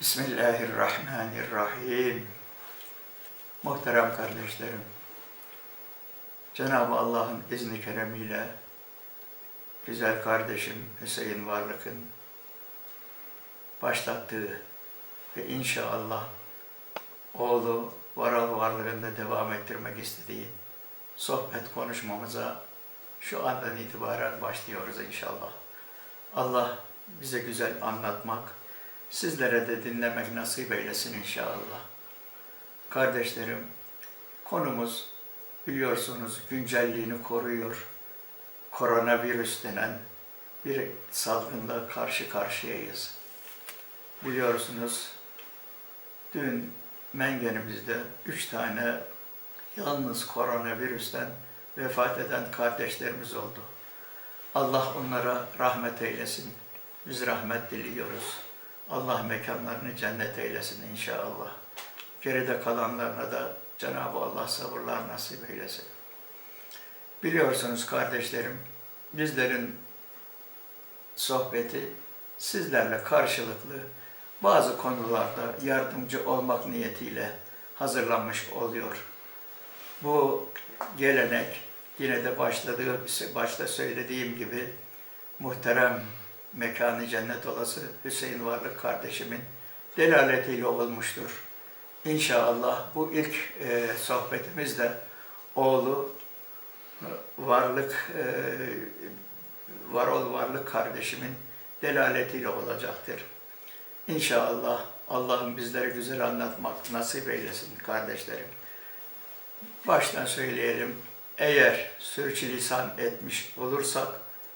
Bismillahirrahmanirrahim. Muhterem kardeşlerim, Cenab-ı Allah'ın izni keremiyle güzel kardeşim Hüseyin Varlık'ın başlattığı ve inşallah oğlu Varal Varlık'ın devam ettirmek istediği sohbet konuşmamıza şu andan itibaren başlıyoruz inşallah. Allah bize güzel anlatmak, sizlere de dinlemek nasip eylesin inşallah. Kardeşlerim, konumuz biliyorsunuz güncelliğini koruyor. Koronavirüs denen bir salgında karşı karşıyayız. Biliyorsunuz dün Mengenimizde üç tane yalnız koronavirüsten vefat eden kardeşlerimiz oldu. Allah onlara rahmet eylesin. Biz rahmet diliyoruz. Allah mekanlarını cennet eylesin inşallah. Geride kalanlarına da Cenab-ı Allah sabırlar nasip eylesin. Biliyorsunuz kardeşlerim, bizlerin sohbeti sizlerle karşılıklı bazı konularda yardımcı olmak niyetiyle hazırlanmış oluyor. Bu gelenek yine de başladığı, başta söylediğim gibi muhterem mekanı cennet olası Hüseyin Varlık kardeşimin delaletiyle olmuştur. İnşallah bu ilk e, sohbetimizde oğlu e, Varlık e, Varol Varlık kardeşimin delaletiyle olacaktır. İnşallah Allah'ın bizlere güzel anlatmak nasip eylesin kardeşlerim. Baştan söyleyelim. Eğer sürçülisan etmiş olursak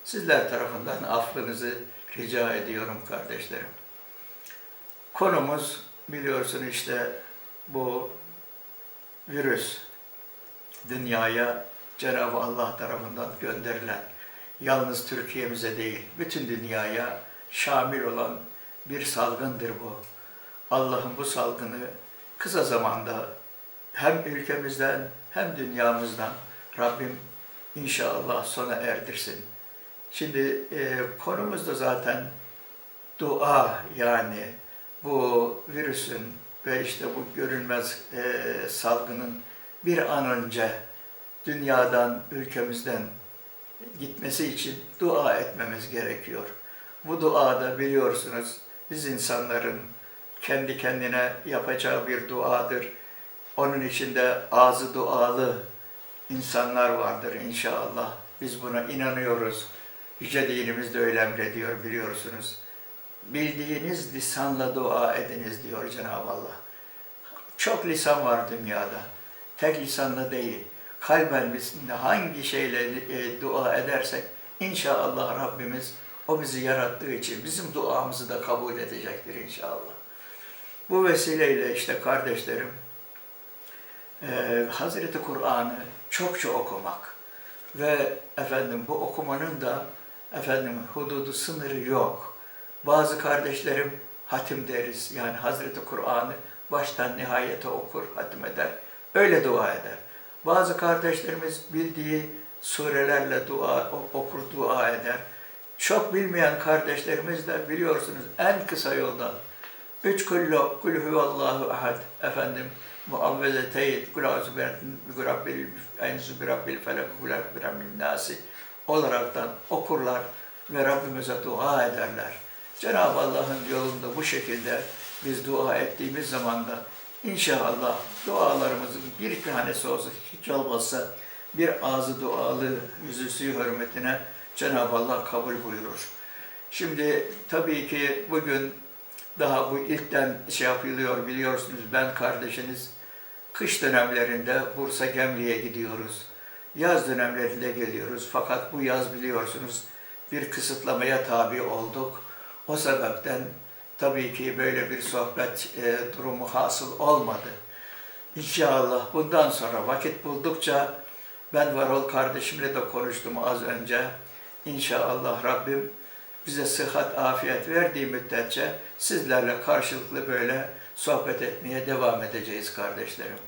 sizler tarafından affınızı rica ediyorum kardeşlerim. Konumuz biliyorsun işte bu virüs dünyaya Cenab-ı Allah tarafından gönderilen yalnız Türkiye'mize değil bütün dünyaya şamil olan bir salgındır bu. Allah'ın bu salgını kısa zamanda hem ülkemizden hem dünyamızdan Rabbim inşallah sona erdirsin. Şimdi e, konumuz da zaten dua yani bu virüsün ve işte bu görünmez e, salgının bir an önce dünyadan, ülkemizden gitmesi için dua etmemiz gerekiyor. Bu duada biliyorsunuz biz insanların kendi kendine yapacağı bir duadır. Onun içinde ağzı dualı insanlar vardır inşallah. Biz buna inanıyoruz. Yüce dinimiz de öyle emrediyor biliyorsunuz. Bildiğiniz lisanla dua ediniz diyor Cenab-ı Allah. Çok lisan var dünyada. Tek lisanla değil. Kalben biz hangi şeyle e, dua edersek inşallah Rabbimiz o bizi yarattığı için bizim duamızı da kabul edecektir inşallah. Bu vesileyle işte kardeşlerim, e, Hazreti Kur'an'ı çokça okumak ve efendim bu okumanın da efendim hududu sınırı yok. Bazı kardeşlerim hatim deriz. Yani Hazreti Kur'an'ı baştan nihayete okur, hatim eder. Öyle dua eder. Bazı kardeşlerimiz bildiği surelerle dua okur, dua eder. Çok bilmeyen kardeşlerimiz de biliyorsunuz en kısa yoldan üç kullu kul huvallahu ahad efendim muavvezeteyn kul bi rabbil enzu bi rabbil felak kul bi rabbil nasi olaraktan okurlar ve Rabbimize dua ederler. Cenab-ı Allah'ın yolunda bu şekilde biz dua ettiğimiz zaman da inşallah dualarımızın bir tanesi olsa hiç olmazsa bir ağzı dualı yüzüsü hürmetine Cenab-ı Allah kabul buyurur. Şimdi tabii ki bugün daha bu ilkten şey yapılıyor biliyorsunuz ben kardeşiniz kış dönemlerinde Bursa Gemli'ye gidiyoruz. Yaz dönemlerinde geliyoruz fakat bu yaz biliyorsunuz bir kısıtlamaya tabi olduk. O sebepten tabii ki böyle bir sohbet e, durumu hasıl olmadı. İnşallah bundan sonra vakit buldukça ben Varol kardeşimle de konuştum az önce. İnşallah Rabbim bize sıhhat, afiyet verdiği müddetçe sizlerle karşılıklı böyle sohbet etmeye devam edeceğiz kardeşlerim.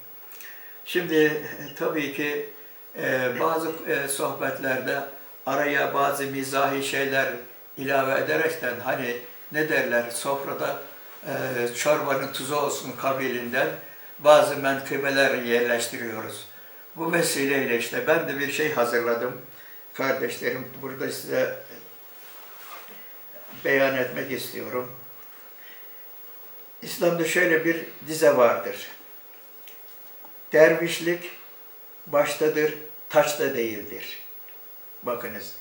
Şimdi tabii ki e, bazı e, sohbetlerde araya bazı mizahi şeyler ilave ederekten hani ne derler sofrada e, çorbanın tuzu olsun kabilinden bazı menkıbeler yerleştiriyoruz. Bu vesileyle işte ben de bir şey hazırladım. Kardeşlerim burada size beyan etmek istiyorum. İslam'da şöyle bir dize vardır. Dervişlik baştadır, taçta değildir. Bakınız,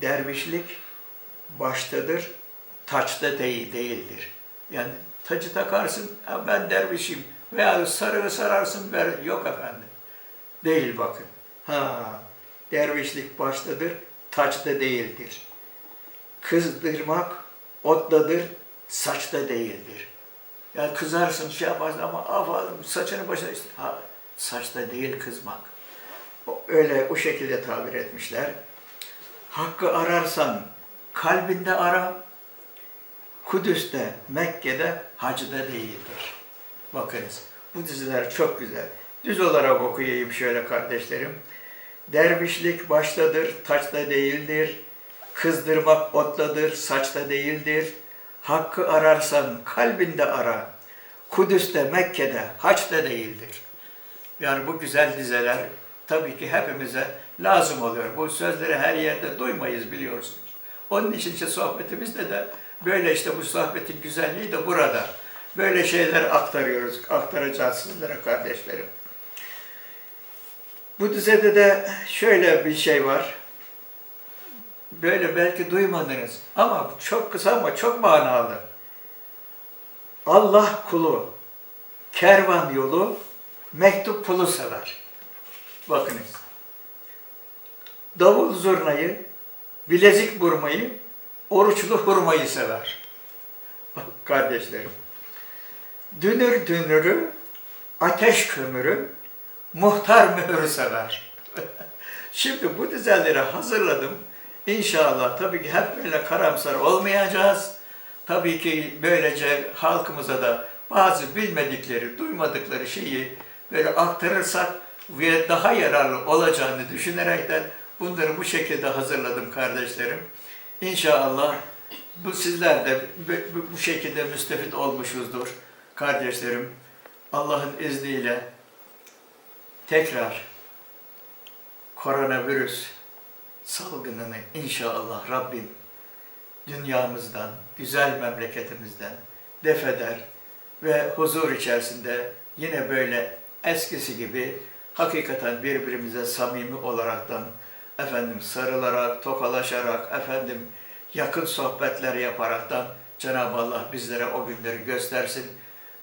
dervişlik baştadır, taçta değil değildir. Yani tacı takarsın, "Ha, ben dervişim veya sarığı sararsın, ver. yok efendim. Değil bakın. Ha, dervişlik baştadır, taçta değildir. Kızdırmak otladır, saçta değildir. Ya kızarsın şey yaparsın ama aferin saçını başına işte. Ha, saçta değil kızmak. Öyle o şekilde tabir etmişler. Hakkı ararsan kalbinde ara. Kudüs'te, Mekke'de, hacda değildir. Bakınız bu diziler çok güzel. Düz olarak okuyayım şöyle kardeşlerim. Dervişlik baştadır, taçta değildir. Kızdırmak otladır, saçta değildir. Hakkı ararsan kalbinde ara. Kudüs'te, Mekke'de, haçta değildir. Yani bu güzel dizeler tabii ki hepimize lazım oluyor. Bu sözleri her yerde duymayız biliyorsunuz. Onun için işte sohbetimizde de böyle işte bu sohbetin güzelliği de burada. Böyle şeyler aktarıyoruz, aktaracağız sizlere kardeşlerim. Bu dizede de şöyle bir şey var. Böyle belki duymadınız ama çok kısa ama çok manalı. Allah kulu, kervan yolu, mektup pulu sever. Bakınız. Davul zurnayı, bilezik vurmayı, oruçlu hurmayı sever. Bak Kardeşlerim. Dünür dünürü, ateş kömürü, muhtar mühürü sever. Şimdi bu dizeleri hazırladım. İnşallah tabii ki hep böyle karamsar olmayacağız. Tabii ki böylece halkımıza da bazı bilmedikleri, duymadıkları şeyi böyle aktarırsak ve daha yararlı olacağını düşünerekten bunları bu şekilde hazırladım kardeşlerim. İnşallah bu sizler de bu- şekilde müstefit olmuşuzdur kardeşlerim. Allah'ın izniyle tekrar koronavirüs salgınını inşallah Rabbim dünyamızdan, güzel memleketimizden defeder ve huzur içerisinde yine böyle eskisi gibi hakikaten birbirimize samimi olaraktan efendim sarılarak, tokalaşarak, efendim yakın sohbetler yaparaktan Cenab-ı Allah bizlere o günleri göstersin.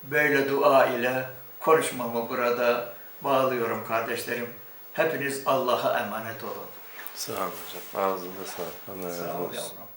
Böyle dua ile konuşmamı burada bağlıyorum kardeşlerim. Hepiniz Allah'a emanet olun. Sağ olun hocam. Ağzında sağlık. Allah razı Sağ ol yavrum.